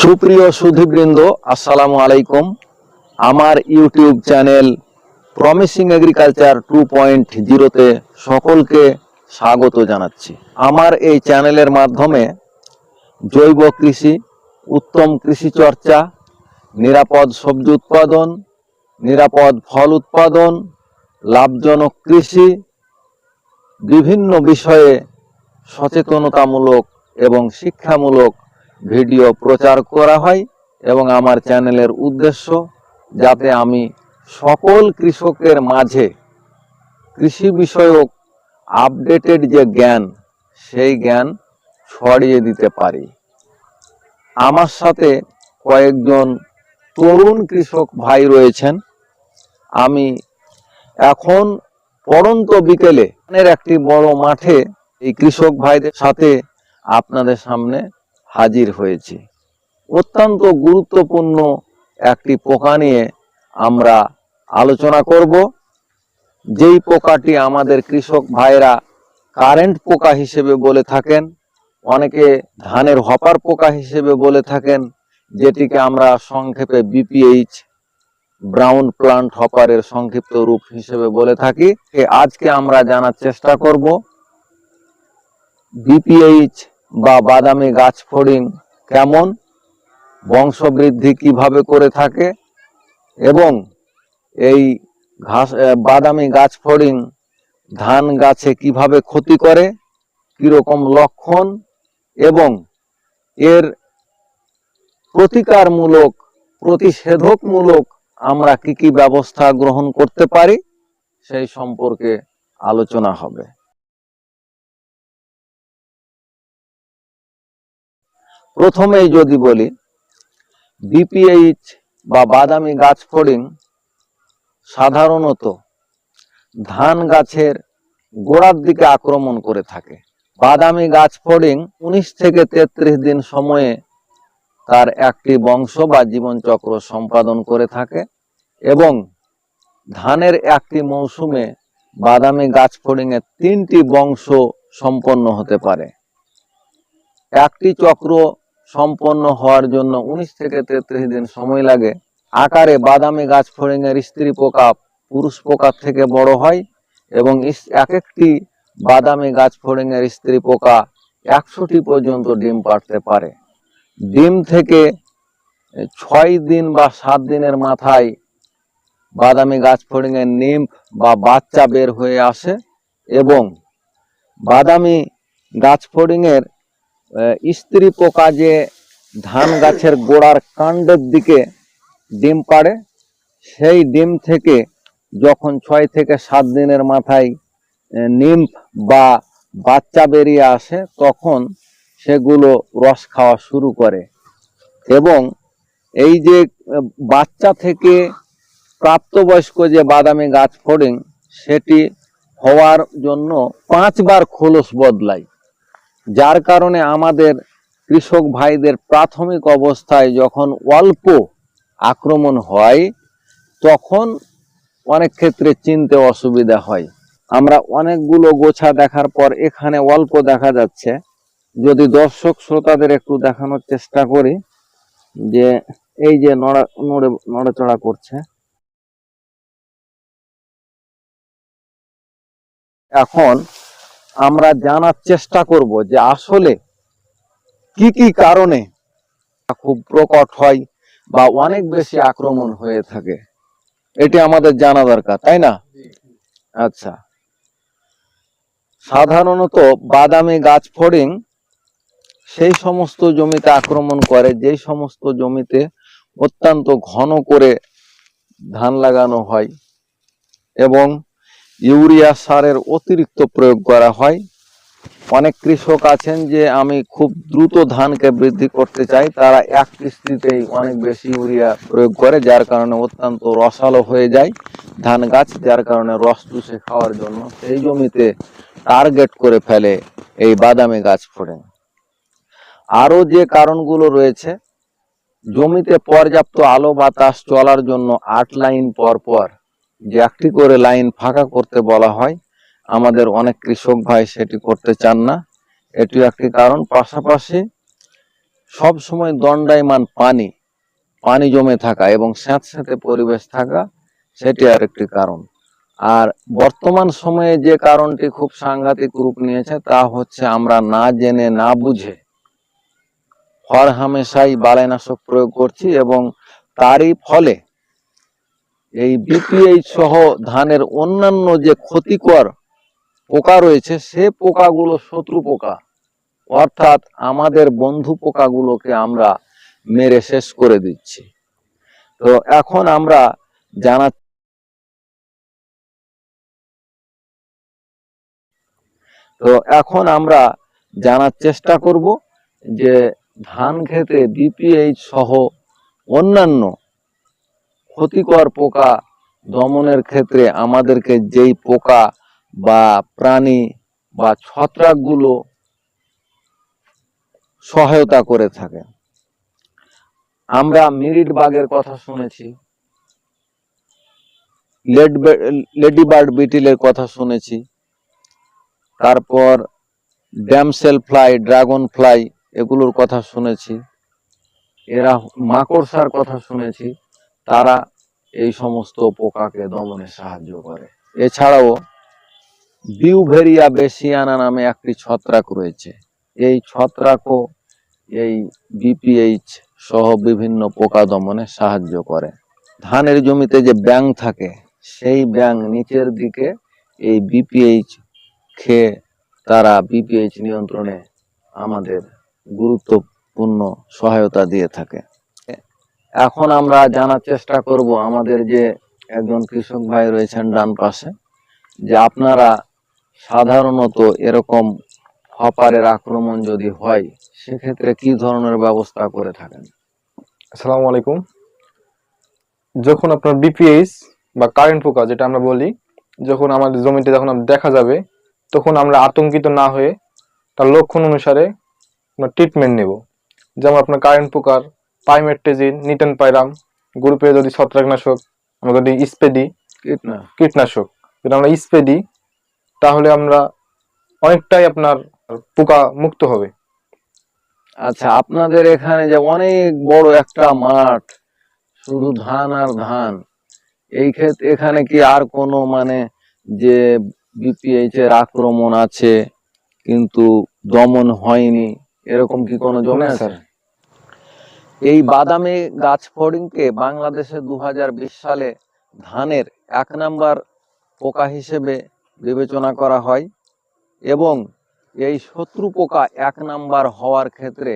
সুপ্রিয় সুধীবৃন্দ, আসসালামু আলাইকুম। আমার YouTube channel promising agriculture two point জিরোতে সকলকে স্বাগত জানাচ্ছি। আমার এই চ্যানেলের মাধ্যমে জৈব কৃষি, উত্তম কৃষি চর্চা, নিরাপদ সবজি উৎপাদন, নিরাপদ ফল উৎপাদন, লাভজনক কৃষি, বিভিন্ন বিষয়ে সচেতনতামূলক এবং শিক্ষামূলক ভিডিও প্রচার করা হয় এবং আমার চ্যানেলের উদ্দেশ্য যাতে আমি সকল কৃষকের মাঝে কৃষি বিষয়ক আপডেটেড যে জ্ঞান, সেই জ্ঞান ছড়িয়ে দিতে পারি। আমার সাথে কয়েকজন তরুণ কৃষক ভাই রয়েছেন। আমি এখন পড়ন্ত বিকেলে একটি বড় মাঠে এই কৃষক ভাইদের সাথে আপনাদের সামনে হাজির হয়েছি। অত্যন্ত গুরুত্বপূর্ণ একটি পোকা নিয়ে আমরা আলোচনা করব। যেই পোকাটি আমাদের কৃষক ভাইরা কারেন্ট পোকা হিসেবে বলে থাকেন, অনেকে ধানের হপার পোকা হিসেবে বলে থাকেন, যেটিকে আমরা সংক্ষেপে বিপিএইচ ব্রাউন প্লান্ট হপারের সংক্ষিপ্ত রূপ হিসেবে বলে থাকি। আজকে আমরা জানার চেষ্টা করব বিপিএইচ বা বাদামি গাছ ফড়িং কেমন? বংশবৃদ্ধি কীভাবে করে থাকে? এবং এই ঘাস বাদামি গাছ ফড়িং ধান গাছে কীভাবে ক্ষতি করে? কীরকম লক্ষণ? এবং এর প্রতিকারমূলক, প্রতিষেধকমূলক আমরা কি কি ব্যবস্থা গ্রহণ করতে পারি? সেই সম্পর্কে আলোচনা হবে। প্রথমেই যদি বলি বিপিএইচ বা বাদামি গাছ ফড়িং সাধারণত ধান গাছের গোড়ার দিকে আক্রমণ করে থাকে। বাদামি গাছ ফড়িং উনিশ থেকে তেত্রিশ দিন সময়ে তার একটি বংশ বা জীবনচক্র সম্পাদন করে থাকে এবং ধানের একটি মৌসুমে বাদামি গাছ ফড়িং এর তিনটি বংশ সম্পন্ন হতে পারে। একটি চক্র সম্পন্ন হওয়ার জন্য উনিশ থেকে তেত্রিশ দিন সময় লাগে। আকারে বাদামি গাছ ফড়িং স্ত্রী পোকা পুরুষ পোকার থেকে বড় হয় এবং এক একটি বাদামি গাছ ফড়িং স্ত্রী পোকা একশোটি পর্যন্ত ডিম পাড়তে পারে। ডিম থেকে ছয় দিন বা সাত দিনের মাথায় বাদামি গাছ ফড়িং নিম বা বাচ্চা বের হয়ে আসে এবং বাদামি গাছ ফড়িং এর আহ, স্ত্রী পোকা যে ধান গাছের গোড়ার কাণ্ডের দিকে ডিম পাড়ে, সেই ডিম থেকে যখন ছয় থেকে সাত দিনের মাথায় নিম্ফ বা বাচ্চা বেরিয়ে আসে, তখন সেগুলো রস খাওয়া শুরু করে। এবং এই যে বাচ্চা থেকে প্রাপ্তবয়স্ক যে বাদামি গাছ ফড়িং, সেটি হওয়ার জন্য পাঁচবার খোলস বদলায়। যার কারণে আমাদের কৃষক ভাইদের প্রাথমিক অবস্থায় যখন অল্প আক্রমণ হয়, তখন অনেক ক্ষেত্রে চিনতে অসুবিধা হয়। আমরা অনেকগুলো গোছা দেখার পর এখানে অল্প দেখা যাচ্ছে। যদি দর্শক শ্রোতাদের একটু দেখানোর চেষ্টা করি, যে এই যে নড়া নড়ে নড়াচড়া করছে। এখন আমরা জানার চেষ্টা করব যে আসলে কি কি কারণে খুব প্রকট হয় বা অনেক বেশি আক্রমণ হয়ে থাকে। এটি আমাদের জানা দরকার, তাই না? আচ্ছা। সাধারণত বাদামি গাছ ফড়িং সেই সমস্ত জমিতে আক্রমণ করে, যেই সমস্ত জমিতে অত্যন্ত ঘন করে ধান লাগানো হয় এবং ইউরিয়া সারের অতিরিক্ত প্রয়োগ করা হয়। অনেক কৃষক আছেন যে আমি খুব দ্রুত ধানকে বৃদ্ধি করতে চাই। তারা এক কিস্তিতেই অনেক বেশি ইউরিয়া প্রয়োগ করে, যার কারণে অত্যন্ত রসালো হয়ে যায় ধান গাছ, যার কারণে রস চুষে খাওয়ার জন্য সেই জমিতে টার্গেট করে ফেলে এই বাদামি গাছ ফোড়ে। আরও যে কারণগুলো রয়েছে, জমিতে পর্যাপ্ত আলো বাতাস চলার জন্য আট লাইন পর পর যে একটি করে লাইন ফাঁকা করতে বলা হয়। আমাদের অনেক কৃষক ভাই সেটি করতে চান না। এটিও একটি কারণ। পাশাপাশি সব সময় দণ্ডায়মান পানি পানি জমে থাকা এবং স্যাঁতস্যাঁতে পরিবেশ থাকা, সেটি আর একটি কারণ। আর বর্তমান সময়ে যে কারণটি খুব সাংঘাতিক রূপ নিয়েছে তা হচ্ছে আমরা না জেনে, না বুঝে হর হামেশাই বালাইনাশক প্রয়োগ করছি এবং তারই ফলে এই বিপিএইচ সহ ধানের অন্যান্য যে ক্ষতিকর পোকা রয়েছে, সে পোকাগুলো শত্রু পোকা। অর্থাৎ আমাদের বন্ধু পোকাগুলোকে আমরা মেরে শেষ করে দিচ্ছি। তো এখন আমরা জানা তো এখন আমরা জানার চেষ্টা করব যে ধান খেতে বিপিএইচ সহ অন্যান্য ক্ষতিকর পোকা দমনের ক্ষেত্রে আমাদেরকে যেই পোকা বা প্রাণী বা ছত্রাকগুলো সহায়তা করে থাকে। আমরা মিরিট বাগের কথা শুনেছি। লেডি বার্ড বিটিলের কথা শুনেছি। তারপর ড্যামসেল ফ্লাই ড্রাগন ফ্লাই এগুলোর কথা শুনেছি। এরা মাকড়সার কথা শুনেছি। তারা এই সমস্ত পোকাকে দমনে সাহায্য করে। এছাড়াও বিউভেরিয়া বেসিয়ানা নামে একটি ছত্রাক রয়েছে। এই ছত্রাকও এই বিপিএইচ সহ বিভিন্ন পোকা দমনে সাহায্য করে। ধানের জমিতে যে ব্যাং থাকে, সেই ব্যাং নিচের দিকে এই বিপিএইচ খেয়ে তারা বিপিএইচ নিয়ন্ত্রণে আমাদের গুরুত্বপূর্ণ সহায়তা দিয়ে থাকে। এখন আমরা জানার চেষ্টা করব আমাদের যে একজন কৃষক ভাই রয়েছেন ডান পাশে, যে আপনারা সাধারণত এরকম হপারের আক্রমণ যদি হয়, সেক্ষেত্রে কি ধরনের ব্যবস্থা করে থাকেন? আসসালামু আলাইকুম। যখন আপনার বিপিএইচ বা কারেন্ট পোকা, যেটা আমরা বলি, যখন আমাদের জমিতে যখন দেখা যাবে, তখন আমরা আতঙ্কিত না হয়ে তার লক্ষণ অনুসারে ট্রিটমেন্ট নেব। যেমন আপনার কারেন্ট পোকার পাইমেট্রেজিন নিটেন পাইরাম গ্রুপে যদি ছত্রাকনাশক আমরা যদি স্প্রে দিই কীটনা কীটনাশক যদি আমরা স্প্রে দিই তাহলে আমরা অনেকটাই আপনার পোকা মুক্ত হবে আচ্ছা আপনাদের এখানে যে অনেক বড় একটা মাঠ শুধু ধান আর ধান এই ক্ষেত্রে এখানে কি আর কোনো মানে যে বিপিএইচ এর আক্রমণ আছে কিন্তু দমন হয়নি এরকম কি কোনো জমি আছে। এই বাদামি গাছ। ফড়িংকে বাংলাদেশে দু হাজার বিশ সালে ধানের এক নাম্বার পোকা হিসেবে বিবেচনা করা হয় এবং এই শত্রু পোকা এক নাম্বার হওয়ার ক্ষেত্রে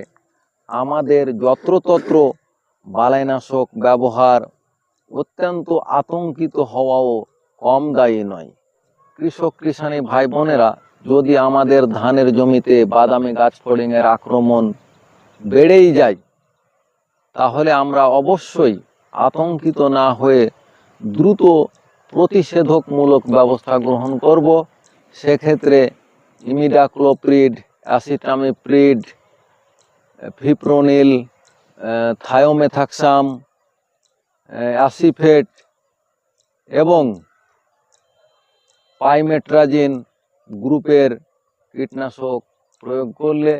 আমাদের যত্রতত্র বালাইনাশক ব্যবহার অত্যন্ত আতঙ্কিত হওয়াও কম দায়ী নয়। কৃষক কৃষানি ভাই বোনেরা যদি আমাদের ধানের জমিতে বাদামি গাছ ফড়িংয়ের আক্রমণ বেড়েই যায় তাহলে আমরা অবশ্যই আতঙ্কিত না হয়ে দ্রুত প্রতিষেধকমূলক ব্যবস্থা গ্রহণ করব। সেক্ষেত্রে imidacloprid, acetamiprid, fipronil thiamethoxam acephate এবং পাইমেট্রাজিন গ্রুপের কীটনাশক প্রয়োগ করলে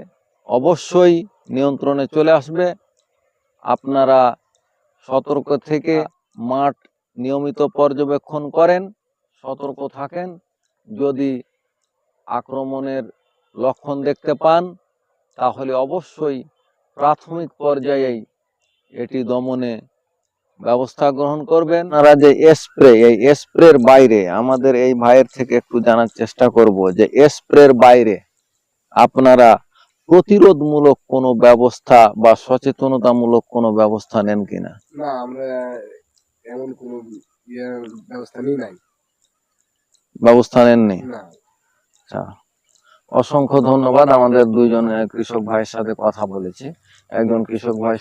অবশ্যই নিয়ন্ত্রণে চলে আসবে। আপনারা সতর্ক থেকে মাঠ নিয়মিত পর্যবেক্ষণ করেন, সতর্ক থাকেন। যদি আক্রমণের লক্ষণ দেখতে পান, তাহলে অবশ্যই প্রাথমিক পর্যায়েই এটি দমনে ব্যবস্থা গ্রহণ করবেন। আপনারা যে স্প্রে, এই স্প্রের বাইরে আমাদের এই ভাইয়ের থেকে একটু জানার চেষ্টা করব যে স্প্রের বাইরে আপনারা প্রতিরোধমূলক কোনো ব্যবস্থা বা সচেতনতামূলক কোনো ব্যবস্থা নেন কিনা? না আমরা এমন কোনো ইয়ে ব্যবস্থা নিই নাই। ব্যবস্থা নেননি? আচ্ছা। অসংখ্য ধন্যবাদ আমাদের দুইজন কৃষক ভাইয়ের সাথে কথা বলেছি। একজন কৃষক ভাই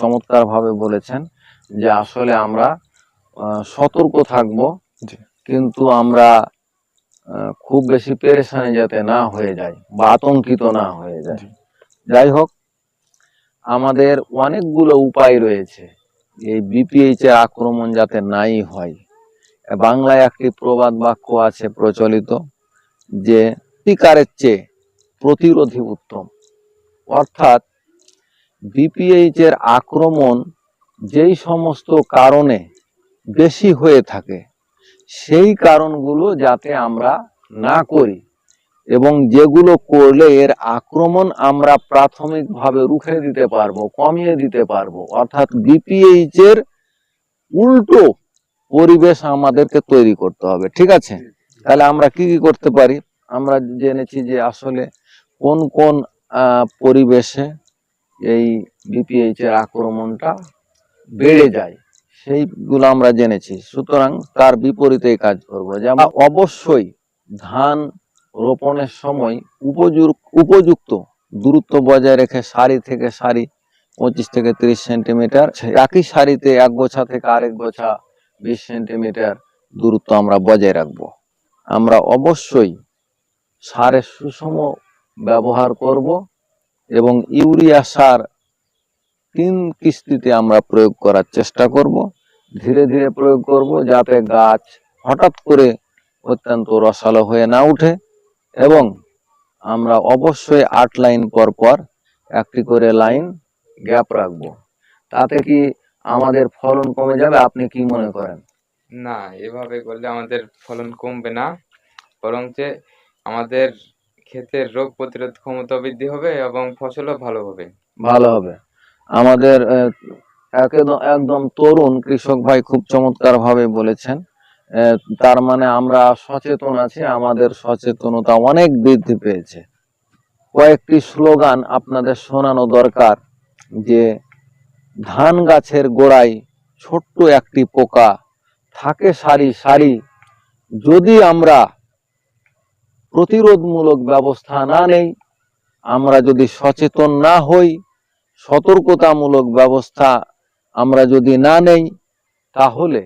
চমৎকার ভাবে বলেছেন যে আসলে আমরা সতর্ক থাকব। কিন্তু আমরা খুব বেশি পেরেশানি যাতে না হয়ে যায় বা আতঙ্কিত না হয়ে যায়। যাই হোক আমাদের অনেকগুলো উপায় রয়েছে এই বিপিএইচ এর আক্রমণ যাতে নাই হয়। বাংলায় একটি প্রবাদ বাক্য আছে প্রচলিত যে প্রতিকারের চেয়ে প্রতিরোধী উত্তম। অর্থাৎ বিপিএইচ এর আক্রমণ যেই সমস্ত কারণে বেশি হয়ে থাকে সেই কারণগুলো যাতে আমরা না করি এবং যেগুলো করলে এর আক্রমণ আমরা প্রাথমিকভাবে রুখে দিতে পারব, কমিয়ে দিতে পারব। অর্থাৎ বিপিএইচ এর উল্টো পরিবেশ আমাদেরকে তৈরি করতে হবে, ঠিক আছে? তাহলে আমরা কি কি করতে পারি? আমরা জেনেছি যে আসলে কোন কোন পরিবেশে এই বিপিএইচ এর আক্রমণটা বেড়ে যায়। সেইগুলো আমরা জেনেছি। সুতরাং তার বিপরীতে কাজ করব? যেমন অবশ্যই ধান রোপণের সময় উপযুক্ত উপযুক্ত দূরত্ব বজায় রেখে সারি থেকে সারি পঁচিশ থেকে তিরিশ সেন্টিমিটার একই সারিতে এক গোছা থেকে আরেক গোছা বিশ সেন্টিমিটার দূরত্ব আমরা বজায় রাখব। আমরা অবশ্যই সারের সুষম ব্যবহার করব এবং ইউরিয়া সার তিন কিস্তিতে আমরা প্রয়োগ করার চেষ্টা করব। ধীরে ধীরে প্রয়োগ করব যাতে গাছ হঠাৎ করে অত্যন্ত রসালো হয়ে না উঠে এবং আমরা অবশ্যই আট লাইন পর পর একটি করে লাইন গ্যাপ রাখব। তাতে কি আমাদের ফলন কমে যাবে? আপনি কি মনে করেন? না এভাবে করলে আমাদের ফলন কমবে না। বরং যে আমাদের ক্ষেতের রোগ প্রতিরোধ ক্ষমতা বৃদ্ধি হবে এবং ফসলও ভালো হবে। ভালো হবে। আমাদের একদম তরুণ কৃষক ভাই খুব চমৎকার ভাবে বলেছেন তার মানে আমরা সচেতন আছি, আমাদের সচেতনতা অনেক বৃদ্ধি পেয়েছে। কয়েকটি স্লোগান আপনাদের শোনানো দরকার, যে ধান গাছের গোড়ায় ছোট্ট একটি পোকা থাকে সারি সারি, যদি আমরা প্রতিরোধমূলক ব্যবস্থা না নেই, আমরা যদি সচেতন না হই, সতর্কতামূলক ব্যবস্থা আমরা যদি না নেই, তাহলে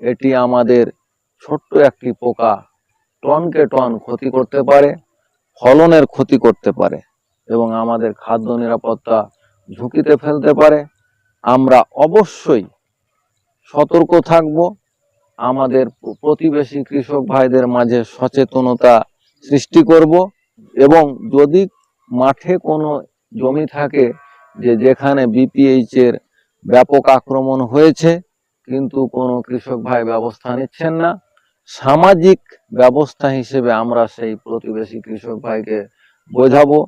এটি আমাদের ছোট্ট একটি পোকা টনকে টন ক্ষতি করতে পারে, ফলনের ক্ষতি করতে পারে এবং আমাদের খাদ্য নিরাপত্তা ঝুঁকিতে ফেলতে পারে। আমরা অবশ্যই সতর্ক থাকব। আমাদের প্রতিবেশী কৃষক ভাইদের মাঝে সচেতনতা সৃষ্টি করব এবং যদি মাঠে কোনো জমি থাকে যে যেখানে বিপিএইচ এর ব্যাপক আক্রমণ হয়েছে, কিন্তু কোনো কৃষক ভাই ব্যবস্থা নিচ্ছেন না। সামাজিক ব্যবস্থা হিসেবে আমরা সেই প্রতিবেশী কৃষক ভাইকে বোঝাবো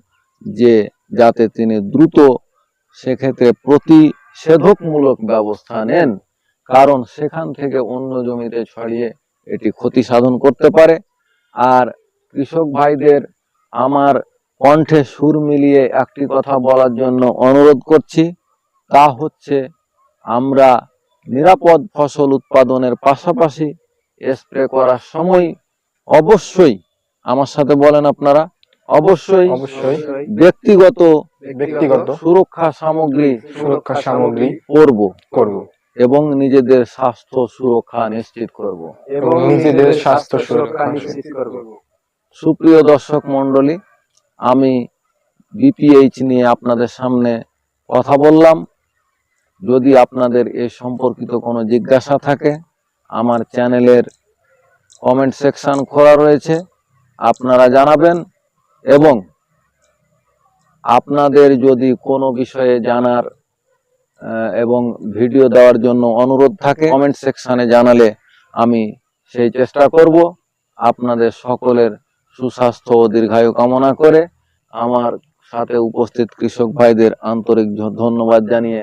যে যাতে তিনি দ্রুত সেক্ষেত্রে প্রতিষেধকমূলক ব্যবস্থা নেন, কারণ সেখান থেকে অন্য জমিতে ছড়িয়ে এটি ক্ষতি সাধন করতে পারে। আর কৃষক ভাইদের আমার কণ্ঠে সুর মিলিয়ে একটি কথা বলার জন্য অনুরোধ করছি তা হচ্ছে আমরা নিরাপদ ফসল উৎপাদনের পাশাপাশি স্প্রে করার সময় অবশ্যই আমার সাথে বলেন আপনারা অবশ্যই অবশ্যই ব্যক্তিগত ব্যক্তিগত সুরক্ষা সামগ্রী সুরক্ষা সামগ্রী করব করব এবং নিজেদের স্বাস্থ্য সুরক্ষা নিশ্চিত করব। এবং নিজেদের স্বাস্থ্য সুরক্ষা নিশ্চিত করব। সুপ্রিয় দর্শক মণ্ডলী আমি বিপিএইচ নিয়ে আপনাদের সামনে কথা বললাম। যদি আপনাদের এ সম্পর্কিত কোনো জিজ্ঞাসা থাকে, আমার চ্যানেলের কমেন্ট সেকশন খোলা রয়েছে, আপনারা জানাবেন এবং আপনাদের যদি কোনো বিষয়ে জানার এবং ভিডিও দেওয়ার জন্য অনুরোধ থাকে কমেন্ট সেকশনে জানালে আমি সেই চেষ্টা করব আপনাদের সকলের সুস্বাস্থ্য ও দীর্ঘায়ু কামনা করে। আমার সাথে উপস্থিত কৃষক ভাইদের আন্তরিক ধন্যবাদ জানিয়ে